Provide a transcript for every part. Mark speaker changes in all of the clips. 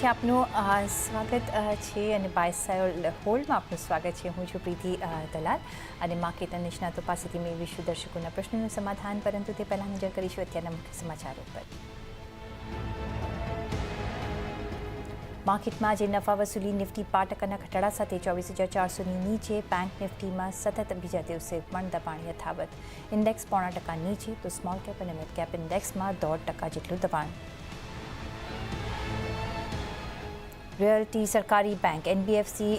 Speaker 1: છે આપનું સ્વાગત છે અને બાયસાયોલ હોલ્ડમાં આપનું સ્વાગત છે. હું છું પ્રીતિ દલાલ અને માર્કેટના નિષ્ણાતો પાસેથી મેળવીશું દર્શકોના પ્રશ્નોનું સમાધાન, પરંતુ તે પહેલાં નજર કરીશું અત્યારના મુખ્ય સમાચારો પર. માર્કેટમાં આજે નફા વસૂલી નિફ્ટી પાંચ ટકાના ઘટાડા સાથે ચોવીસ હજાર ચારસોની નીચે બેંક નિફ્ટીમાં સતત બીજા દિવસે પણ દબાણ યથાવત. ઇન્ડેક્સ પોણા ટકા નીચે, તો સ્મોલ કેપ અને મિડ કેપ ઇન્ડેક્સમાં દોઢ ટકા જેટલું દબાણ. રોયલ્ટી સરકારી બેંક એનબીએફસી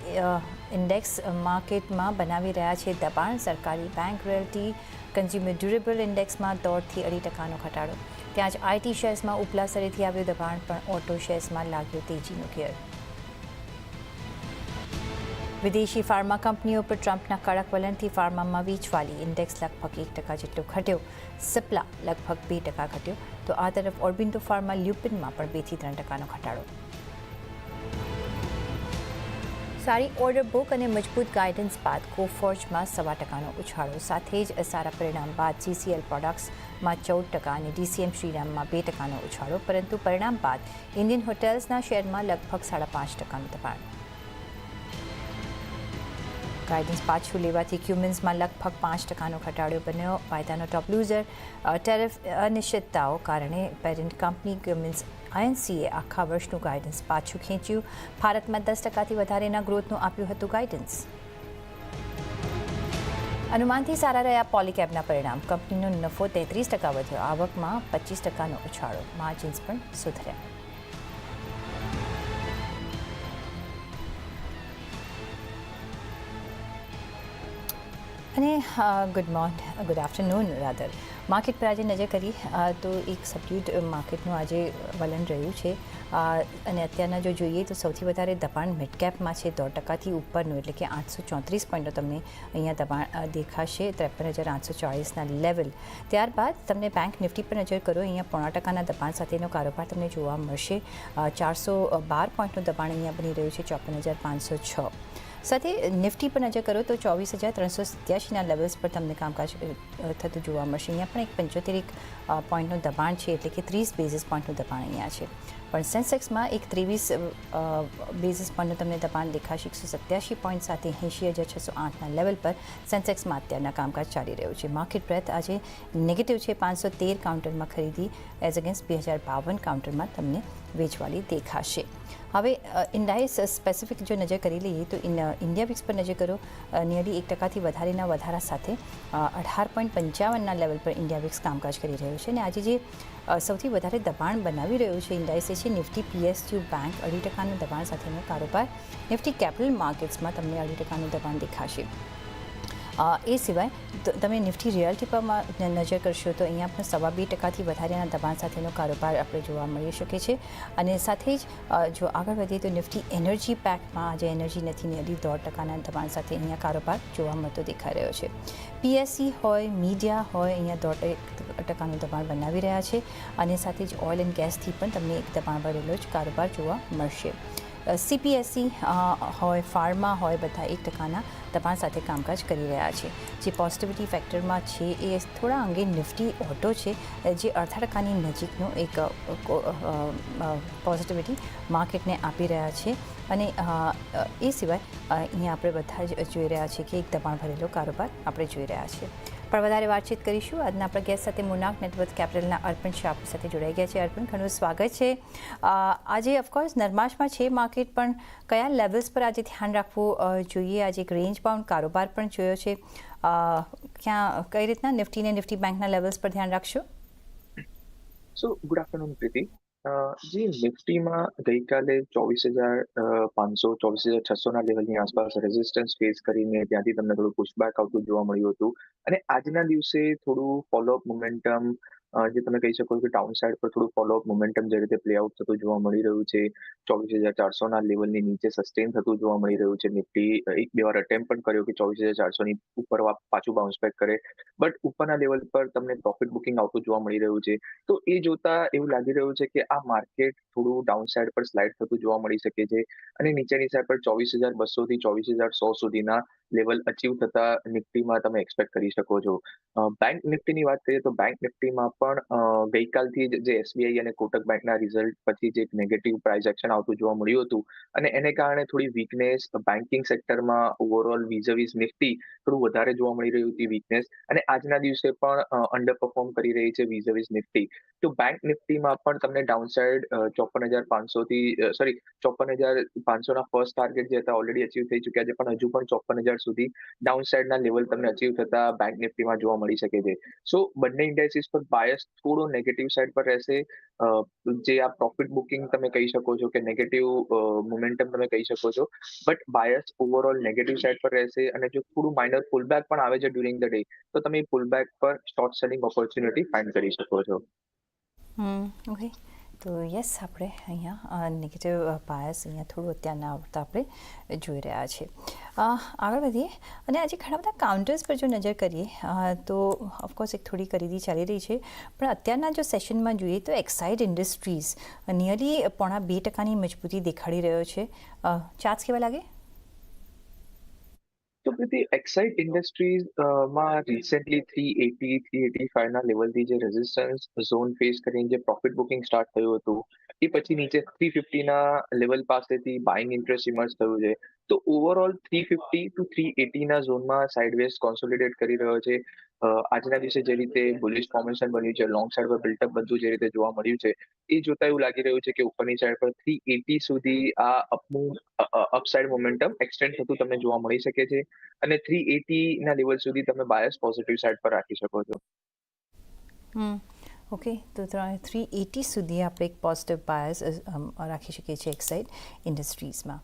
Speaker 1: ઇન્ડેક્સ માર્કેટમાં બનાવી રહ્યા છે દબાણ. સરકારી બેંક રિયલ્ટી કન્ઝ્યુમર ડ્યુરેબલ ઇન્ડેક્સમાં દોઢથી અઢી ટકાનો ઘટાડો. ત્યાં જ આઈટી શેર્સમાં ઉપલા સ્તરેથી આવ્યું દબાણ, પણ ઓટો શેર્સમાં લાગ્યો તેજીનો ઘેર. વિદેશી ફાર્મા કંપનીઓ પર ટ્રમ્પના કડક વલણથી ફાર્મામાં વીજવાલી ઇન્ડેક્સ લગભગ એક ટકા જેટલો ઘટ્યો. સિપ્લા લગભગ બે ટકા ઘટ્યો. તો આ તરફ ઓર્બિન્દો ફાર્મા લ્યુપિનમાં પણ બેથી ત્રણ ટકાનો ઘટાડો. સારી ઓર્ડર બુક અને મજબૂત ગાઈડન્સ બાદ કોફોર્જમાં સવા ટકાનો ઉછાળો. સાથે જ સારા પરિણામ બાદ જીસીએલ પ્રોડક્ટ્સમાં ચૌદ ટકા અને ડીસીએમ શ્રીરામમાં બે ટકાનો ઉછાળો. પરંતુ પરિણામ બાદ ઇન્ડિયન હોટેલ્સના શેરમાં લગભગ સાડા પાંચ ટકાનું દબાણ. ગાઈડન્સ પાછું લેવાથી ક્યુમિન્સમાં લગભગ પાંચ ટકાનો ઘટાડો બન્યો. વાયદાનો ટોપ લૂઝર ટેરિફ અનિશ્ચિતતાઓ કારણે પેરેન્ટ કંપની ક્યુમિન્સ આઈએનસીએ આખા વર્ષનું ગાઈડન્સ પાછું ખેંચ્યું. ભારતમાં દસ ટકાથી વધારેના ગ્રોથનું આપ્યું હતું ગાઈડન્સ અનુમાનથી સારા રહ્યા પોલીકેબના પરિણામ. કંપનીનો નફો તેત્રીસ ટકા વધ્યો. આવકમાં પચીસ ટકાનો ઉછાળો. માર્જિન્સ પણ સુધર્યા. અને good morning good afternoon rather market પર આજે નજર કરી તો એક સબ્યુટ માર્કેટનું આજે વલણ રહ્યું છે. અને અત્યારના જો જોઈએ તો સૌથી વધારે દબાણ મિડ કેપમાં છે, દોઢ ટકાથી ઉપરનું, એટલે કે આઠસો ચોત્રીસ પોઈન્ટનો તમને અહીંયા દબાણ દેખાશે, ત્રેપન હજાર આઠસો ચાળીસના લેવલ ત્યારબાદ તમને બેંક નિફ્ટી પર નજર કરો, અહીંયા પોણા ટકાના દબાણ સાથેનો કારોબાર તમને જોવા મળશે. ચારસો બાર પોઈન્ટનું દબાણ અહીંયા બની રહ્યું છે, ચોપન હજાર પાંચસો છ. સાથે નિફ્ટી પર નજર કરો તો ચોવીસ હજાર ત્રણસો સત્યાસીના લેવલ્સ પર તમને કામકાજ થતું જોવા મળશે. અહીંયા પણ એક પંચોતેર એક પોઈન્ટનું દબાણ છે, એટલે કે ત્રીસ બેઝિસ પોઈન્ટનું દબાણ અહીંયા છે. પણ સેન્સેક્સમાં એક ત્રેવીસ બેઝિસ પોઈન્ટનું તમને દબાણ દેખાશે. એકસો સત્યાસી પોઈન્ટ સાથે એંશી હજાર છસો આઠના લેવલ પર સેન્સેક્સમાં અત્યારના કામકાજ ચાલી રહ્યું છે. માર્કેટ બ્રેથ આજે નેગેટિવ છે. પાંચસો તેર કાઉન્ટરમાં ખરીદી એઝ અગેન્સ્ટ બે હજાર બાવન કાઉન્ટરમાં તમને વેચવાલી દેખાશે. હવે ઇન્ડાઇસ સ્પેસિફિક જો નજર કરી લઈએ તો ઇન, ઇન્ડિયા વિક્સ પર નજર કરો નિયરલી એક ટકાથી વધારેના વધારા સાથે અઢાર પોઈન્ટ પંચાવનના લેવલ પર ઇન્ડિયા વિક્સ કામકાજ કરી રહ્યું છે અને આજે જે સૌથી વધારે દબાણ બનાવી રહ્યું છે ઇન્ડાઇસે છે નિફ્ટી પીએસયુ બેંક અઢી ટકાનું દબાણ સાથેનો કારોબાર. નિફ્ટી કેપિટલ માર્કેટ્સમાં તમને અઢી ટકાનું દબાણ દેખાશે. એ સિવાય તમે નિફ્ટી રિયાલિટી પર નજર કરશો તો અહીંયા પણ સવા બે ટકાથી વધારેના દબાણ સાથેનો કારોબાર આપણે જોવા મળી શકે છે. અને સાથે જ જો આગળ વધીએ તો નિફ્ટી એનર્જી પેકમાં આજે એનર્જી નથી nearly દોઢ ટકાના દબાણ સાથે અહીંયા કારોબાર જોવા મળતો દેખાઈ રહ્યો છે. પીએસસી હોય, મીડિયા હોય, અહીંયા દોઢ ટકાનું દબાણ બનાવી રહ્યા છે. અને સાથે જ ઓઇલ એન્ડ ગેસથી પણ તમને એક દબાણ ભરેલો જ કારોબાર જોવા મળશે. સીપીએસસી હોય, ફાર્મા હોય, બધા એક ટકાના દબાણ સાથે કામકાજ કરી રહ્યા છે. જે પોઝિટિવિટી ફેક્ટરમાં છે એ થોડા અંગે નિફ્ટી ઓટો છે જે અડધા ટકાની નજીકનો એક પોઝિટિવિટી માર્કેટને આપી રહ્યા છે. અને એ સિવાય અહીંયા આપણે બધા જ જોઈ રહ્યા છીએ કે એક દબાણ ભરેલો કારોબાર આપણે જોઈ રહ્યા છીએ. પણ વધારે વાતચીત કરીશું. આજના આપણા ગેસ્ટ સાથે મુનાક નેટવર્ક કેપિટલના અર્પણ શાહ સાથે જોડાઈ ગયા છે. અર્પણ, ઘણું સ્વાગત છે. આજે ઓફકોર્સ નરમાશમાં છે માર્કેટ પણ કયા લેવલ્સ પર આજે ધ્યાન રાખવું જોઈએ? આજે એક રેન્જ બાઉન્ડ કારોબાર પણ જોયો છે. ક્યાં, કઈ રીતના નિફ્ટી ને નિફ્ટી બેંકના લેવલ્સ પર ધ્યાન રાખશો?
Speaker 2: સો ગુડ આફ્ટરનૂન પ્રીતિ અ, જી નિફ્ટીમાં ગઈકાલે ચોવીસ હજાર પાંચસો ચોવીસ હજાર છસોના લેવલની આસપાસ રેઝિસ્ટન્સ ફેસ કરીને ત્યાંથી તમને થોડું પુશબેક આવતું જોવા મળ્યું હતું. અને આજના દિવસે થોડું ફોલોઅપ મોમેન્ટમ જે તમે કહી શકો કે ડાઉન સાઇડ પર થોડું ફોલોઅપ મોમેન્ટમ જે રીતે પ્લે આઉટ થતું જોવા મળી રહ્યું છે. ચોવીસ હજાર ચારસોના લેવલની નીચે સસ્ટેન થતું જોવા મળી રહ્યું છે. નિફ્ટી એક બે વાર અટેમ્પ પણ કર્યો કે ચોવીસ હજાર ચારસોની ઉપર પાછું બાઉન્સ બેક કરે. બટ ઉપરના લેવલ પર તમને પ્રોફિટ બુકિંગ આવતું જોવા મળી રહ્યું છે. તો એ જોતા એવું લાગી રહ્યું છે કે આ માર્કેટ થોડું ડાઉન સાઇડ પર સ્લાઇડ થતું જોવા મળી શકે છે. અને નીચેની સાઈડ પર ચોવીસ હજાર બસો થી ચોવીસ હજાર સો સુધીના લેવલ અચીવ થતા નિફ્ટીમાં તમે એક્સપેક્ટ કરી શકો છો. બેંક નિફ્ટીની વાત કરીએ તો બેંક નિફ્ટીમાં પણ ગઈકાલથી જે એસબીઆઈ અને કોટક બેંકના રિઝલ્ટ પછી જે નેગેટિવ પ્રાઇસ એક્શન આવતું જોવા મળ્યું હતું અને એને કારણે થોડી વીકનેસ બેન્કિંગ સેક્ટરમાં ઓવરઓલ વિઝ નિફ્ટી થોડું વધારે જોવા મળી રહ્યું હતી વીકનેસ અને આજના દિવસે પણ અંડર પરફોર્મ કરી રહી છે વિઝ નિફ્ટી. તો બેંક નિફ્ટીમાં પણ તમને ડાઉનસાઇડ ચોપન હજાર પાંચસોથી સોરી ચોપન હજાર પાંચસોના ફર્સ્ટ ટાર્ગેટ જે હતા ઓલરેડી અચીવ થઈ ચુક્યા છે, પણ હજુ પણ ચોપન હજાર સુધી ડાઉનસાઇડના લેવલ તમને અચીવ થતા બેંક નિફ્ટીમાં જોવા મળી શકે છે. સો બંને ઇન્ડેક્સિસ પર બાયસ થોડો નેગેટિવ સાઈડ પર રહેશે. જે આ પ્રોફિટ બુકિંગ તમે કહી શકો છો કે નેગેટિવ મોમેન્ટમ તમે કહી શકો છો. But bias overall negative side પર રહેશે અને જો થોડું માઇનર પુલબેક પણ આવે છે ડ્યુરિંગ ધ ડે તો તમે પુલબેક પર શોર્ટ સેલિંગ ઓપોર્ચ્યુનિટી ફાઇન્ડ કરી શકો છો.
Speaker 1: ઓકે તો યસ આપણે અહીંયા નેગેટિવ બાયસ અહીંયા થોડું અત્યારના આવતા આપણે જોઈ રહ્યા છે આગળ વધીએ. અને આજે ઘણા બધા કાઉન્ટર્સ પર જો નજર કરીએ તો ઓફકોર્સ એક થોડી ખરીદી ચાલી રહી છે. પણ અત્યારના જો સેશનમાં જોઈએ તો એક્સાઇડ ઇન્ડસ્ટ્રીઝ નિયરલી પોણા બે ટકાની મજબૂતી દેખાડી રહ્યો છે. ચાર્જ કેવા લાગે?
Speaker 2: તો પ્રીતિ એક્સાઇટ ઇન્ડસ્ટ્રીઝમાં recently three eighty three eighty five ના લેવલથી જે રેઝિસ્ટન્સ ઝોન ફેસ કરીને જે પ્રોફિટ બુકિંગ સ્ટાર્ટ થયું હતું, એ પછી નીચે થ્રી ફિફ્ટી ના લેવલ પાસેથી બાઇંગ ઇન્ટરેસ્ટ ઇમર્જ થયું છે. તો overall three fifty to three eighty ના ઝોનમાં સાઇડવેઝ કોન્સોલિડેટ કરી રહ્યો છે. આજના દિવસે જે રીતે બુલિશ ફોર્મેશન બન્યું છે લોંગ સાઇડ પર બિલ્ટઅપ બધું જે રીતે જોવા મળ્યું છે, એ જોતા એવું લાગી રહ્યું છે કે ઉપરની સાઈડ પર થ્રી એટી સુધી આ અપનું અપસાઇડ મોમેન્ટમ એક્સટેન્ડ થતું તમને જોવા મળી શકે છે. અને થ્રી એટી ના લેવલ સુધી તમે બાયસ પોઝિટિવ સાઈડ પર રાખી શકો છો.
Speaker 1: ઓકે તો થ્રી એટી સુધી આપણે એક પોઝિટિવ બાયસ રાખી શકીએ છીએ એક્સાઇડ ઇન્ડસ્ટ્રીઝમાં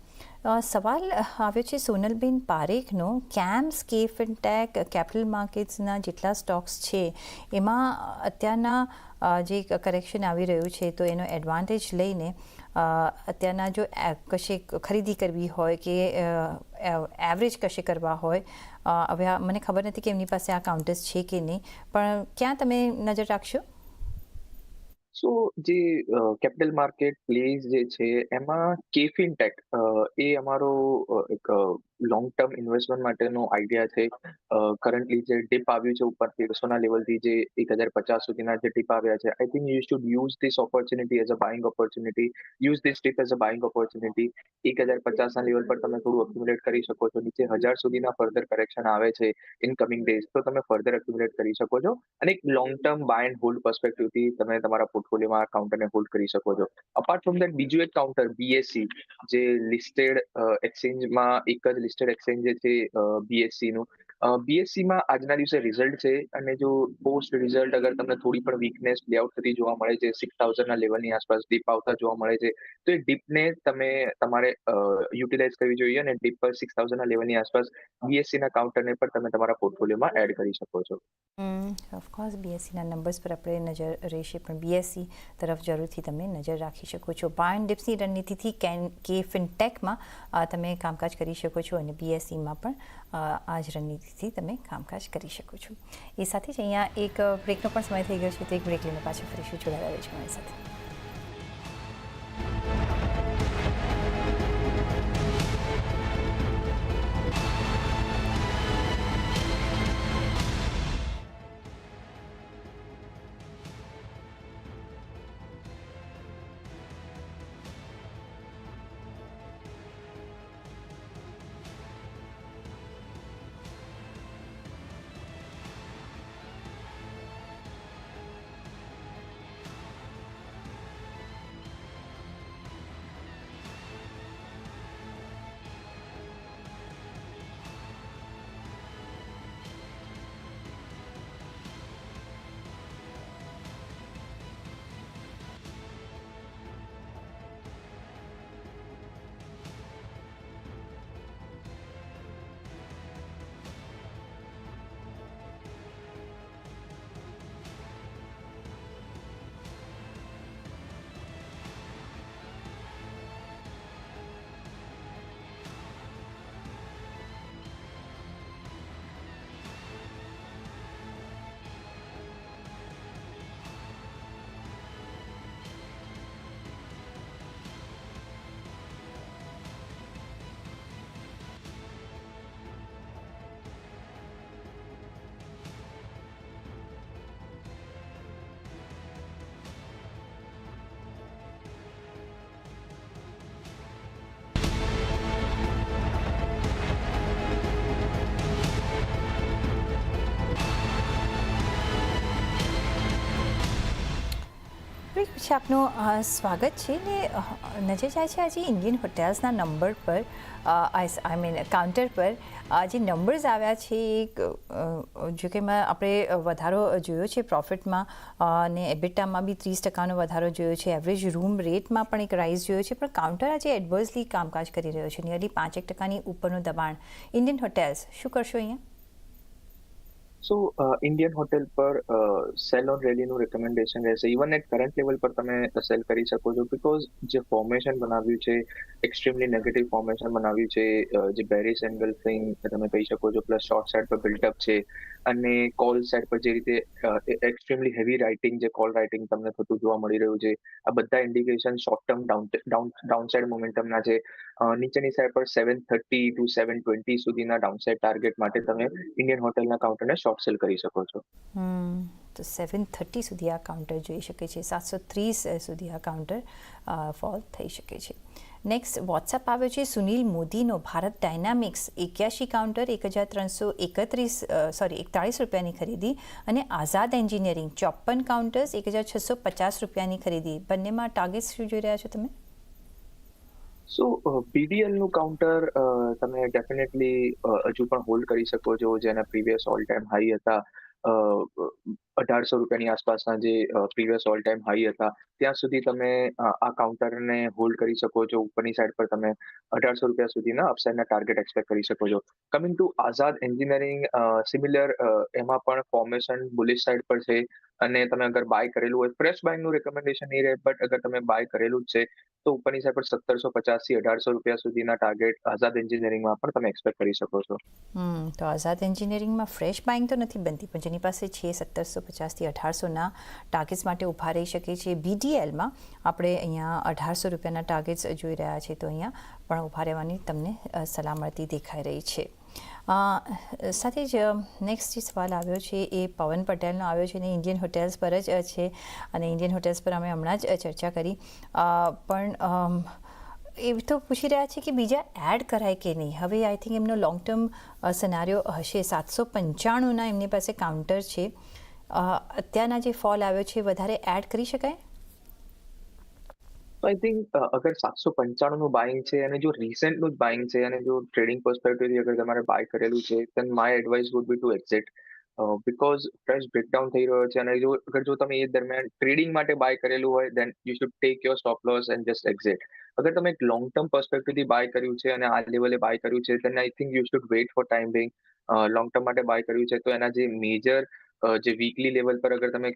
Speaker 1: સવાલ આવ્યો છે સોનલબેન પારેખનો કેમ્સ કે ફિનટેક કેપિટલ માર્કેટ્સના જેટલા સ્ટોક્સ છે, એમાં અત્યારના જે કરેક્શન આવી રહ્યું છે, તો એનો એડવાન્ટેજ લઈને અત્યારના જો કશે ખરીદી કરવી હોય કે એવરેજ કશે કરવા હોય હવે મને ખબર નથી કે એમની પાસે આ કાઉન્ટર્સ છે કે નહીં, પણ ક્યાં તમે નજર રાખશો?
Speaker 2: સો, જે કેપિટલ માર્કેટ પ્લેસ જે છે, એમાં કેફિન ટેક એ અમારો એક લોંગ ટર્મ ઇન્વેસ્ટમેન્ટ માટેનો આઈડિયા છે. કરન્ટલી જે ડીપ આવ્યું છે ઉપર તેરસોના લેવલથી જે એક હજાર પચાસ સુધીના જે ડીપ આવ્યા છે I think you should use this opportunity as a buying opportunity use this dip as a buying opportunity એક હજાર પચાસના લેવલ પર તમે થોડું એક્યુમ્યુલેટ કરી શકો છો. નીચે હજાર સુધીના ફર્ધર કરેક્શન આવે છે ઇન કમિંગ ડેઝ તો તમે ફર્ધર એક્યુમ્યુલેટ કરી શકો છો. અને એક long term buy and hold પર્સપેક્ટિવથી તમે તમારા પોર્ટફોલિયોમાં કાઉન્ટરને હોલ્ડ કરી શકો છો. અપાર્ટ ફ્રોમ દેટ બીજું એક કાઉન્ટર બીએસસી જે લિસ્ટેડ એક્સચેન્જમાં એક જ લિસ્ટેડ એક્સચેન્જ જે છે બીએસસી નું. બીએસસી માં આજના દિવસે રિઝલ્ટ છે અને જો પોસ્ટ રિઝલ્ટ અગર તમને થોડી પણ વીકનેસ લેઆઉટ થતી જોવા મળે છે સિક્સ થાઉઝન્ડના લેવલની આસપાસ ડીપ આવતા જોવા મળે છે, તો એ ડીપને તમે તમારે યુટિલાઇઝ કરવી જોઈએ અને ડીપ પર સિક્સ થાઉઝન્ડના લેવલની આસપાસ બીએસસી ના કાઉન્ટરને પણ તમે તમારા પોર્ટફોલિયોમાં એડ કરી શકો છો.
Speaker 1: ઓફકોર્સ બીએસસીના નંબર્સ પર આપણે નજર રહેશે, પણ બીએસસી તરફ જરૂરથી તમે નજર રાખી શકો છો. બાયન ડિપ્સની રણનીતિથી કેન કે ફિનટેકમાં તમે કામકાજ કરી શકો છો અને બીએસસીમાં પણ આ જ રણનીતિથી તમે કામકાજ કરી શકો છો એ સાથે જ અહીંયા એક બ્રેકનો પણ સમય થઈ ગયો છે તો એક બ્રેક લઈને પાછા ફરીશું જોડાયેલા રહેજો મારી સાથે છે આપનું સ્વાગત છે ને નજર જાય છે આજે ઇન્ડિયન હોટેલ્સના નંબર પર આઈ મીન કાઉન્ટર પર. જે નંબર્સ આવ્યા છે, એક જો કે આપણે વધારો જોયો છે પ્રોફિટમાં અને એબિટામાં બી ત્રીસ ટકાનો વધારો જોયો છે. એવરેજ રૂમ રેટમાં પણ એક રાઇઝ જોયો છે. પણ કાઉન્ટર આજે એડવર્સલી કામકાજ કરી રહ્યો છે. નિયરલી પાંચેક ટકાની ઉપરનું દબાણ ઇન્ડિયન હોટેલ્સ શું કરશો અહીંયા?
Speaker 2: સો ઇન્ડિયન હોટેલ પર સેલ ઓન રેલીનું રેકમેન્ડેશન રહેશે. ઇવન એટ કરંટ લેવલ પર તમે સેલ કરી શકો છો. બિકોઝ જે ફોર્મેશન બનાવ્યું છે એક્સ્ટ્રીમલી નેગેટિવ ફોર્મેશન બનાવ્યું છે જે બેરિસ એંગલ થિંગ તમે કહી શકો છો પ્લસ શોર્ટ સાઇડ પર બિલ્ડઅપ છે, અને કોલ સાઇડ પર જે રીતે એક્સ્ટ્રીમલી હેવી રાઇટિંગ જે કોલ રાઇટિંગ તમને થતું જોવા મળી રહ્યું છે, આ બધા indication short term down downside મોમેન્ટમના છે. નીચેની સાઈડ પર seven thirty to seven twenty સુધીના ડાઉન સાઇડ ટાર્ગેટ માટે તમે ઇન્ડિયન હોટેલના કાઉન્ટરને શોર્ટ સેલ કરી શકો છો.
Speaker 1: તો સેવન થર્ટી સુધી આ કાઉન્ટર જોઈ શકે છે. સાતસો ત્રીસ સુધી આ કાઉન્ટર ફોલ થઈ શકે છે. નેક્સ્ટ વોટ્સઅપ આવ્યો છે. સુનિલ મોદીનો ભારત ડાયનામિક્સ એક્યાશી કાઉન્ટર એક હજાર ત્રણસો એકત્રીસ સોરી એકતાળીસ રૂપિયાની ખરીદી અને આઝાદ એન્જિનિયરિંગ ચોપન કાઉન્ટર્સ એક હજાર છસો પચાસ રૂપિયાની ખરીદી. બંનેમાં ટાર્ગેટ શું જોઈ રહ્યા છો તમે?
Speaker 2: સો બીડીએલનું કાઉન્ટર તમે ડેફિનેટલી હજુ પણ હોલ્ડ કરી શકો છો. જેના પ્રીવિયસ ઓલ ટાઈમ હાઈ હતા અઢારસો રૂપિયાની આસપાસના જે પ્રીવિયસ ઓલ ટાઈમ હાઈ હતા, ત્યાં સુધી તમે આ કાઉન્ટરને હોલ્ડ કરી શકો છો. ઉપરની સાઈડ પર તમે અઢારસો રૂપિયા સુધીના અપસાઇડના ટાર્ગેટ એક્સપેક્ટ કરી શકો છો. Coming to Azad engineering similar એમાં પણ ફોર્મેશન બુલિશ સાઈડ પર છે. અને તમે અગર બાય કરેલું હોય ફ્રેશ બાયનું રેકમેન્ડેશન નહીં રહે બટ અગર તમે બાય કરેલું જ છે, તો ઉપરની સાઈડ પર સત્તરસો પચાસથી અઢારસો રૂપિયા સુધીના ટાર્ગેટ આઝાદ એન્જિનિયરિંગમાં પણ તમે એક્સપેક્ટ કરી શકો છો.
Speaker 1: હમ, તો આઝાદ એન્જિનિયરિંગમાં ફ્રેશ બાઇંગ તો નથી બનતી, પણ જેની પાસે છે સત્તરસો પચાસથી અઢારસોના ટાર્ગેટ્સ માટે ઊભા રહી શકે છે બીડીએલમાં આપણે અહીંયા અઢારસો રૂપિયાના ટાર્ગેટ્સ જોઈ રહ્યા છે તો અહીંયા પણ ઊભા રહેવાની તમને સલામતી દેખાઈ રહી છે. સાથે જ નેક્સ્ટ જે સવાલ આવ્યો છે એ પવન પટેલનો આવ્યો છે અને ઇન્ડિયન હોટેલ્સ પર જ છે. અને ઇન્ડિયન હોટેલ્સ પર અમે હમણાં જ ચર્ચા કરી. પણ એ તો પૂછી રહ્યા છે કે બીજા એડ કરાય કે નહીં? હવે આઈ થિંક એમનો લોંગ ટર્મ સનારીઓ હશે. સાતસો પંચાણુંના એમની પાસે કાઉન્ટર છે. અત્યારના જે ફોલ આવ્યો છે વધારે એડ કરી શકાય?
Speaker 2: આઈ થિંક અગર સાતસો પંચાણું નું બાઇંગ છે અને જો રિસેન્ટનું જ બાઇંગ છે અને જો ટ્રેડિંગ પર્સપેક્ટિવથી અગર તમારે બાય કરેલું છે, then my advice would be to exit because price breakdown થઈ રહ્યો છે અને જો, અગર જો તમે એ દરમિયાન ટ્રેડિંગ માટે બાય કરેલું હોય then you should take your stop loss and just exit અગર તમે એક લોંગ ટર્મ પર્સપેક્ટિવથી બાય કર્યું છે અને આ લેવલે બાય કર્યું છે then I think you should wait for time being long term માટે બાય કર્યું છે. તો એના જે મેજર જે વીકલી લેવલ પર અગર તમે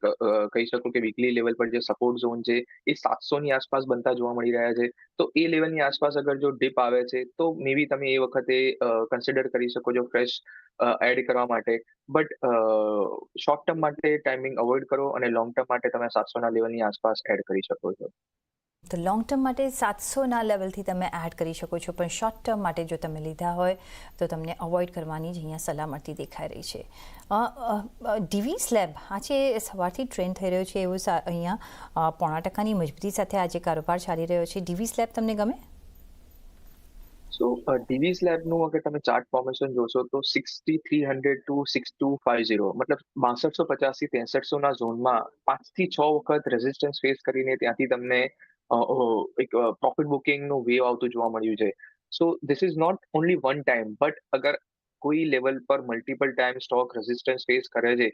Speaker 2: કહી શકો કે વીકલી લેવલ પર જે સપોર્ટ ઝોન છે, એ સાતસો ની આસપાસ બનતા જોવા મળી રહ્યા છે. તો એ લેવલની આસપાસ અગર જો ડીપ આવે છે, તો મેબી તમે એ વખતે કન્સિડર કરી શકો છો ફ્રેશ એડ કરવા માટે. બટ શોર્ટ ટર્મ માટે ટાઈમિંગ અવોઇડ કરો અને લોંગ ટર્મ માટે તમે સાતસોના લેવલની આસપાસ એડ કરી શકો છો.
Speaker 1: તો લોંગ ટર્મ માટે સાતસોના લેવલથી તમે એડ કરી શકો છો. પણ શોર્ટ ટર્મ માટે જો તમે લીધા હોય, તો તમને અવોઇડ કરવાની જ અહીંયા સલામતી દેખાઈ રહી છે. ડીવી સ્લેબ આજે સવારથી ટ્રેન્ડ થઈ રહ્યો છે એવું અહીંયા પોણા ટકાની મજબૂતી સાથે આજે કારોબાર ચાલી રહ્યો છે. ડીવી સ્લેબ તમને ગમે?
Speaker 2: સો ડીવી સ્લેબનું અગર તમે ચાર્ટ ફોર્મેશન જોશો, તો sixty three hundred to six two five zero મતલબ બાસઠસો પચાસથી તેસઠસો ના ઝોનમાં પાંચથી છ વખત રેઝિસ્ટન્સ ફેસ કરીને ત્યાંથી તમને અ, એક પ્રોફિટ બુકિંગનું વેવ આવતું જોવા મળ્યું છે. So this is not only one time but અગર કોઈ લેવલ પર multiple time stock resistance face કરે છે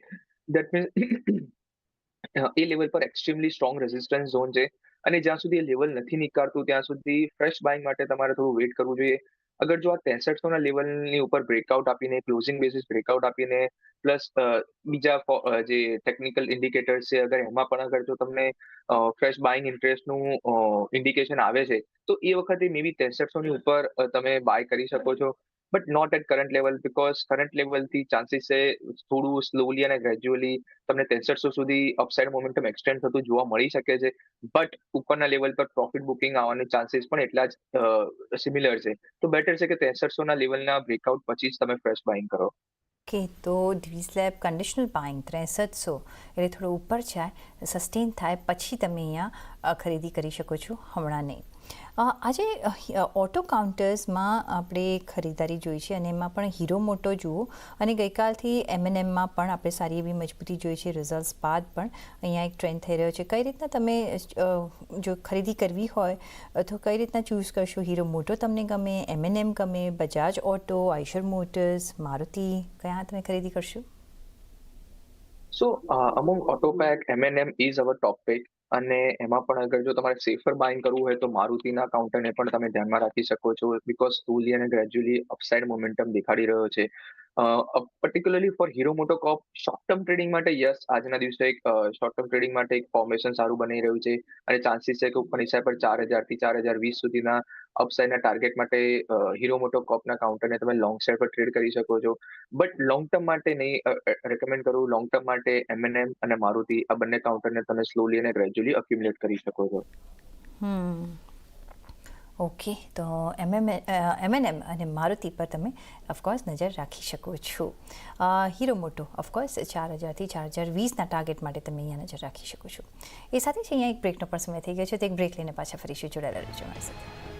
Speaker 2: દેટ મીન્સ એ લેવલ પર એક્સ્ટ્રીમલી સ્ટ્રોંગ રેઝિસ્ટન્સ ઝોન છે. અને જ્યાં સુધી એ લેવલ નથી નીકાળતું ત્યાં સુધી ફ્રેશ બાઇંગ માટે તમારે થોડું વેઇટ કરવું જોઈએ. અગર જો આ ત્રેસઠસો ના લેવલની ઉપર બ્રેકઆઉટ આપીને ક્લોઝિંગ બેસિસ બ્રેકઆઉટ આપીને પ્લસ બીજા જે ટેકનિકલ ઇન્ડિકેટર્સ છે, અગર એમાં પણ અગર જો તમને ફ્રેશ બાઇંગ ઇન્ટરેસ્ટનું ઇન્ડિકેશન આવે છે, તો એ વખતે મે બી ત્રેસઠસો ની ઉપર તમે બાય કરી શકો છો. But not at current level because current લેવલથી chances છે, થોડું સ્લોલી અને ગ્રેજ્યુઅલી તમને ત્રેસઠસો સુધી અપસાઇડ મોમેન્ટમ એક્સટેન્ડ થતું જોવા મળી શકે છે. બટ ઉપરના લેવલ પર પ્રોફિટ બુકિંગ આવવાની ચાન્સીસ પણ એટલા જ સિમિલર છે. તો બેટર છે કે ત્રેસઠસોના લેવલના બ્રેકઆઉટ પછી જ તમે ફ્રેશ બાઇંગ કરો.
Speaker 1: કે તો ડી સ્લેબ કન્ડિશનલ બાઇંગ ત્રેસઠસો, એટલે થોડો ઉપર જાય સસ્ટેન થાય, પછી તમે અહીંયા ખરીદી કરી શકો છો હમણાં નહીં. આજે ઓટો કાઉન્ટર્સમાં આપણે ખરીદારી જોઈ છે અને એમાં પણ હીરો મોટો જુઓ અને ગઈકાલથી એમએનએમમાં પણ આપણે સારી એવી મજબૂતી જોઈ છે રિઝલ્ટ્સ બાદ પણ અહીંયા એક ટ્રેન્ડ થઈ રહ્યો છે. કઈ રીતના તમે જો ખરીદી કરવી હોય તો કઈ રીતના ચૂઝ કરશો? હીરો મોટો તમને ગમે એમએનએમ ગમે Bajaj auto Eicher motors Maruti કયા તમે ખરીદી કરશો?
Speaker 2: So among auto pack MNM is our top pick અને એમાં પણ અગર જો તમારે સેફર બાઇંગ કરવું હોય તો મારુતિના કાઉન્ટરને પણ તમે ધ્યાનમાં રાખી શકો છો બીકોઝ સ્લોલી અને ગ્રેજ્યુઅલી અપસાઇડ મોમેન્ટમ દેખાડી રહ્યો છે particularly for Hero MotoCorp short term trading માટે યસ આજના દિવસે એક શોર્ટ ટર્મ ટ્રેડિંગ માટે એક ફોર્મેશન સારું બની રહ્યું છે. અને ચાન્સીસ છે કે ઉપર સાઈડ પર ચાર હજારથી ચાર હજાર વીસ સુધીના અપસાઇડના ટાર્ગેટ માટે હીરો મોટો કોપના કાઉન્ટરને તમે લોંગ સાઈડ પર ટ્રેડ કરી શકો છો. બટ લોંગ ટર્મ માટે નહીં રેકમેન્ડ કરું લોંગ ટર્મ માટે એમએનએમ અને મારુતિ આ બંને કાઉન્ટરને તમે સ્લોલી અને ગ્રેજ્યુઅલી અક્યુમ્યુલેટ કરી શકો છો.
Speaker 1: હમ. ઓકે તો એમએમ એમએનએમ અને મારુતિ પર તમે ઓફકોર્સ નજર રાખી શકો છો. હીરો મોટો ઓફકોર્સ ચાર હજારથી ચાર હજાર વીસના ટાર્ગેટ માટે તમે અહીંયા નજર રાખી શકો છો. એ સાથે જ અહીંયા એક બ્રેકનો પણ સમય થઈ ગયો છે, તો એક બ્રેક લઈને પાછા ફરીશું. જોડાયેલા રહેજો મારી સાથે.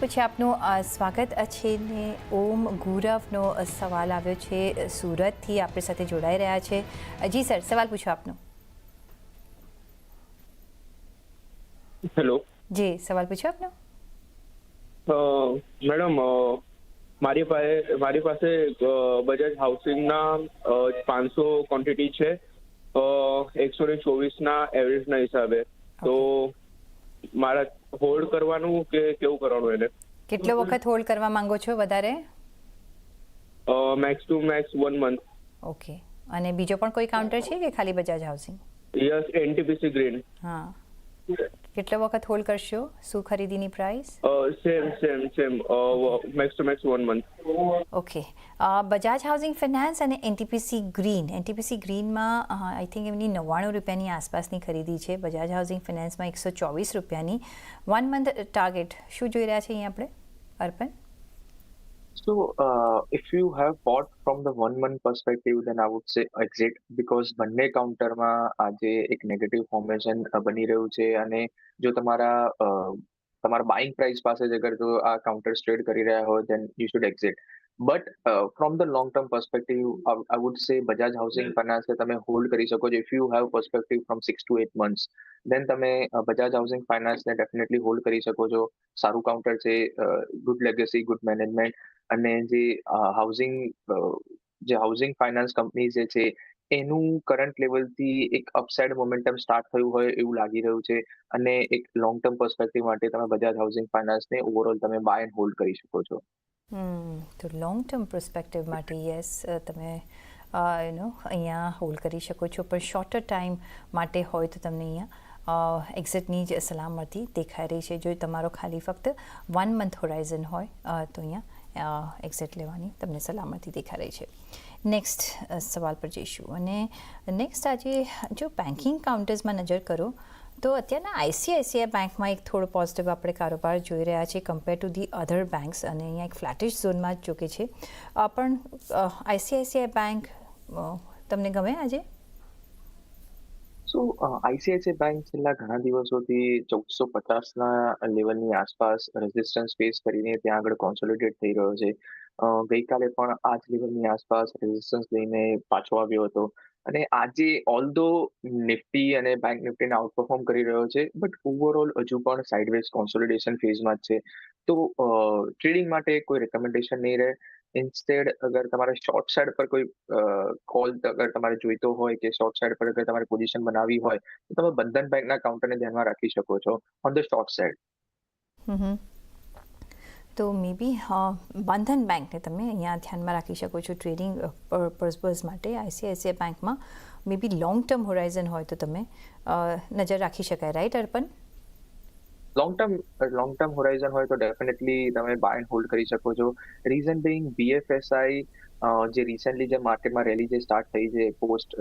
Speaker 1: પછી આપનું સ્વાગત છે ને ઓમ ગુરવનો સવાલ આવ્યો છે સુરતથી આપણી સાથે જોડાઈ રહ્યા છે. જી સર સવાલ પૂછો આપનો.
Speaker 3: હેલો.
Speaker 1: જી સવાલ પૂછો આપનો.
Speaker 3: મેડમ મારી પાસે મારી પાસે બજાજ હાઉસિંગના પાંચસો ક્વોન્ટિટી છે. એકસો ને ચોવીસના એવરેજના હિસાબે. તો મારા હોલ્ડ કરવાનું કે કેવું કરવાનું એને?
Speaker 1: કેટલો વખત હોલ્ડ કરવા માંગો છો વધારે?
Speaker 3: Max to max one month
Speaker 1: okay અને બીજો પણ કોઈ કાઉન્ટર છે કે ખાલી Bajaj housing
Speaker 3: yes NTPC green
Speaker 1: હા. કેટલો વખત હોલ્ડ કરશો? શું ખરીદીની price
Speaker 3: same same same max to max one month
Speaker 1: okay Bajaj housing finance અને એનટીપીસી ગ્રીન એનટીપીસી ગ્રીનમાં આઈ થિંક એમની નવ્વાણું રૂપિયાની આસપાસની ખરીદી છે. બજાજ હાઉસિંગ ફિનાન્સમાં એકસો ચોવીસ રૂપિયાની વન મંથ ટાર્ગેટ શું જોઈ રહ્યા છે અહીંયા આપણે અર્પણ?
Speaker 2: So, uh, if you have bought from the one month perspective, then I would say exit because બંને કાઉન્ટરમાં આજે એક નેગેટિવ ફોર્મેશન બની રહ્યું છે. અને જો તમારા અ, તમારા બાઇંગ પ્રાઇસ પાસે જ અગર જો આ કાઉન્ટર ટ્રેડ કરી રહ્યા હોય then you should exit but from the long term perspective I would say Bajaj housing finance તમે હોલ્ડ કરી શકો છો. If you have perspective from six to eight months then તમે અ, બજાજ હાઉસિંગ ફાઇનાન્સને definitely hold કરી શકો છો. સારું કાઉન્ટર છે ગુડ લેગસી ગુડ મેનેજમેન્ટ અને જે હાઉસિંગ જે હાઉસિંગ ફાઇનાન્સ કંપની જે છે, એનું કરંટ લેવલથી એક અપસાઇડ મોમેન્ટમ સ્ટાર્ટ થયું હોય એવું લાગી રહ્યું છે. અને એક લોંગ ટર્મ પર્સપેક્ટિવ માટે તમે બજાજ હાઉસિંગ ફાઇનાન્સને ઓવરઓલ તમે બાય એન્ડ હોલ્ડ કરી શકો છો.
Speaker 1: તો લોંગ ટર્મ પર્સપેક્ટિવ માટે યસ તમે યુ નો અહીંયા હોલ્ડ કરી શકો છો. પણ શોર્ટર ટાઈમ માટે હોય તો તમને અહીંયા એક્ઝિટની જ સલામતી દેખાઈ રહી છે. જો તમારો ખાલી ફક્ત વન મંથ હોરાઇઝન હોય તો અહીંયા એક્ઝિટ લેવાની તમને સલામતી દેખાઈ રહી છે નેક્સ્ટ સવાલ પર જઈશું અને નેક્સ્ટ આજે જો બેન્કિંગ કાઉન્ટર્સમાં નજર કરો, તો અત્યારના આઈસીઆઈસીઆઈ બેંકમાં એક થોડો પોઝિટિવ આપણે કારોબાર જોઈ રહ્યા છીએ compare to the other banks અને અહીંયા એક ફ્લેટિશ ઝોનમાં જ જોકે છે. પણ આઈસીઆઈસીઆઈ બેંક તમને ગમે આજે?
Speaker 2: સો આઈસીઆઈસીઆઈ બેંક છેલ્લા ઘણા દિવસોથી ચૌદસો પચાસના લેવલની આસપાસ રેઝિસ્ટન્સ ફેસ કરીને ત્યાં આગળ કોન્સોલિડેટ થઈ રહ્યો છે. અ, ગઈકાલે પણ આ જ લેવલની આસપાસ રેઝિસ્ટન્સ લઈને પાછો આવ્યો હતો. અને આજે ઓલધો નિફ્ટી અને બેંક નિફ્ટીને આઉટપરફોર્મ કરી રહ્યો છે બટ ઓવરઓલ હજુ પણ સાઇડવેઝ કોન્સોલિડેશન ફેઝમાં જ છે. તો ટ્રેડિંગ માટે કોઈ રેકમેન્ડેશન નહીં રહે. ઇન્સ્ટેડ અગર તમારે શોર્ટ સાઇડ પર કોઈ કોલ અગર તમારે જોઈતો હોય કે શોર્ટ સાઇડ પર અગર તમારે પોઝિશન બનાવવી હોય, તો તમે બંધન બેંકના કાઉન્ટરને ધ્યાનમાં રાખી શકો છો ઓન ધ શોર્ટ સાઇડ
Speaker 1: તો મે બી બંધન બેંકને તમે અહીંયા ધ્યાનમાં રાખી શકો છો ટ્રેડિંગ પર્પઝ માટે આઈસીઆઈસીઆઈ બેંકમાં મે. બી લોંગ ટર્મ હોરાઇઝન હોય તો તમે નજર રાખી શકાય right Arpan?
Speaker 2: Long term long term horizon હોય તો ડેફિનેટલી તમે બાય એન્ડ હોલ્ડ કરી શકો છો. રીઝન બિંગ બીએફએસઆઈ જે રિસેન્ટલી જે માર્કેટમાં રેલી જે સ્ટાર્ટ થઈ છે પોસ્ટ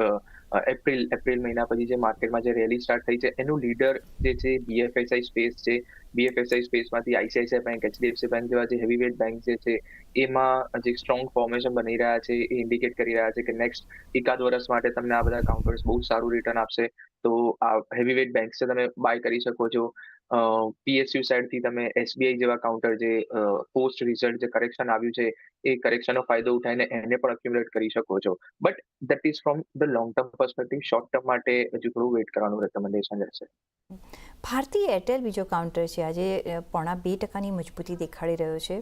Speaker 2: એપ્રિલ એપ્રિલ મહિના પછી જે માર્કેટમાં જે રેલી સ્ટાર્ટ થઈ છે, એનું લીડર જે છે બીએફએસઆઈ સ્પેસ છે. બીએફએસઆઈ સ્પેસમાંથી આઈસીઆઈસીઆઈ બેંક એચડીએફસી બેંક જેવા જે હેવીવેટ બેંક જે છે, એમાં જે સ્ટ્રોંગ ફોર્મેશન બની રહ્યા છે, એ ઇન્ડિકેટ કરી રહ્યા છે કે નેક્સ્ટ એકાદ વર્ષ માટે તમને આ બધા કાઉન્ટર્સ બહુ સારું રિટર્ન આપશે. તો આ હેવીવેટ બેંક્સ તમે બાય કરી શકો છો. પીએસયુ સાઈડથી તમે એસબીઆઈ જેવા કાઉન્ટર જે પોસ્ટ રિઝલ્ટ જે કરેક્શન આવ્યું છે, એ કરેક્શનનો ફાયદો ઉઠાઈને એને પણ અક્યુમુલેટ કરી શકો છો. But that is from the long term perspective short term માટે હજુ થોડું વેઇટ કરવાનું રેકમેન્ડેશન રહેશે
Speaker 1: ભારતીય એરટેલ બીજો કાઉન્ટર છે. આજે પોણા બે ટકાની મજબૂતી દેખાડી રહ્યો છે.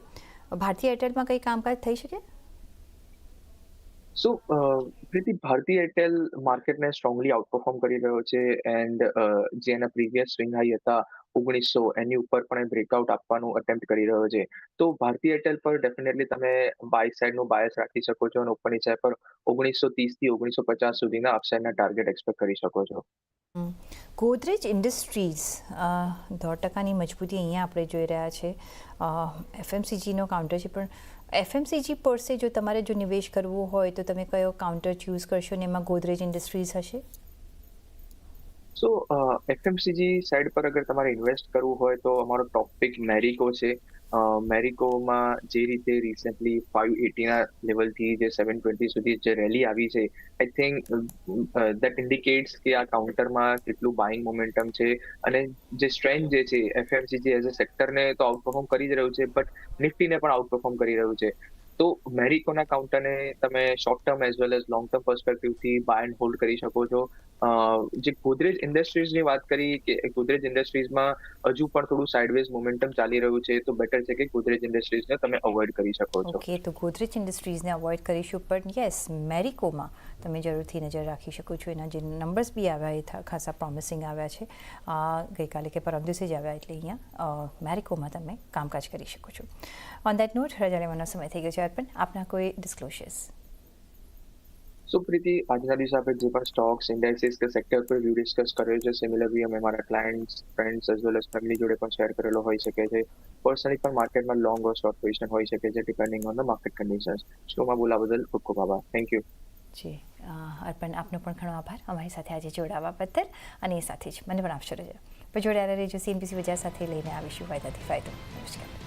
Speaker 1: ભારતીય એરટેલમાં કંઈ કામકાજ થઈ શકે?
Speaker 2: સો પ્રીતિ ભારતીય એરટેલ માર્કેટને સ્ટ્રોંગલી આઉટપરફોર્મ કરી રહ્યો છે એન્ડ જે એના પ્રીવિયસ સ્વિંગ હાઈ હતા, ઓગણીસો એની ઉપર પણ બ્રેકઆઉટ આપવાનું અટેમ્પ્ટ કરી રહ્યો છે. તો ભારતીય એરટેલ પર ડેફિનેટલી તમે બાય સાઈડનું બાયસ રાખી શકો છો અને ઉપરની સાઈડ પર ઓગણીસો ત્રીસથી ઓગણીસો પચાસ સુધીના અપસાઇડના ટાર્ગેટ એક્સપેક્ટ કરી શકો છો.
Speaker 1: ગોદરેજ ઇન્ડસ્ટ્રીઝ દોઢ ટકાની મજબૂતી અહીંયા આપણે જોઈ રહ્યા છે. એફએમસીજીનો કાઉન્ટર છે પણ એફએમસીજી પરસે જો તમારે જો નિવેશ કરવું હોય તો તમે કયો કાઉન્ટર ચૂઝ કરશો ને એમાં ગોદરેજ ઇન્ડસ્ટ્રીઝ હશે?
Speaker 2: સો એફએમસીજી સાઈડ પર અગર તમારે ઇન્વેસ્ટ કરવું હોય તો અમારો ટોપિક મેરિકો છે. મેરિકોમાં જે રીતે રિસેન્ટલી ફાઇવ એટીના લેવલથી જે સેવન ટ્વેન્ટી સુધી જે રેલી આવી છે આઈ થિંક દેટ ઇન્ડિકેટ્સ કે આ કાઉન્ટરમાં કેટલું બાઇંગ મોમેન્ટમ છે અને જે સ્ટ્રેન્થ જે છે એફએમસીજી એઝ અ સેક્ટરને તો આઉટપરફોર્મ કરી જ રહ્યું છે બટ નિફ્ટીને પણ આઉટપરફોર્મ કરી રહ્યું છે. તો મેરિકોના કાઉન્ટરને તમે short term as well as long term પર્સપેક્ટિવથી buy and hold કરી શકો છો. જે ગોદરેજ ઇન્ડસ્ટ્રીઝની વાત કરી કે ગોદરેજ ઇન્ડસ્ટ્રીઝમાં હજુ પણ થોડું સાઇડવેઝ મોમેન્ટમ ચાલી રહ્યું છે, તો બેટર છે કે ગોદરેજ ઇન્ડસ્ટ્રીઝને તમે અવોઇડ કરી શકો છો.
Speaker 1: ઓકે તો ગોદરેજ ઇન્ડસ્ટ્રીઝને અવોઇડ કરીશું, પણ યસ મેરિકોમાં તમે જરૂરથી નજર રાખી શકો છો. એના જે નંબર્સ બી આવ્યા, એ ખાસા પ્રોમિસિંગ આવ્યા છે. આ ગઈકાલે કે પરમ દિવસે જ આવ્યા એટલે અહીંયા મેરિકોમાં તમે કામકાજ કરી શકો છો. ઓન દેટ નોટ રજા લેવાનો સમય થઈ ગયો છે અર્પણ. આપના કોઈ ડિસ્ક્લોઝર્સ
Speaker 2: સો પ્રીતિ આજના દિવસે આપણે જે પણ સ્ટોક્સ ઇન્ડેક્સીસ કે સેક્ટર પર વ્યૂ ડિસ્કસ કર્યો છે સિમિલરલી અમે મારા clients friends as well as family જોડે પણ શેર કરેલો હોઈ શકે છે પર્સનલી પણ માર્કેટમાં લોંગ ઓર શોર્ટ પોઝિશન હોઈ શકે છે depending on the market conditions શોમાં બોલા બદલ ખૂબ ખૂબ આભાર થેન્ક યુ
Speaker 1: જી અર્પણ આપનો પણ ઘણો આભાર અમારી સાથે આજે જોડાવા બદલ અને એ સાથે જ મને પણ આપશો રજા પણ જોડાયેલા રહેજો સીએનપીસી બજાર સાથે લઈને આવીશું. ફાયદાથી ફાયદો. નમસ્કાર.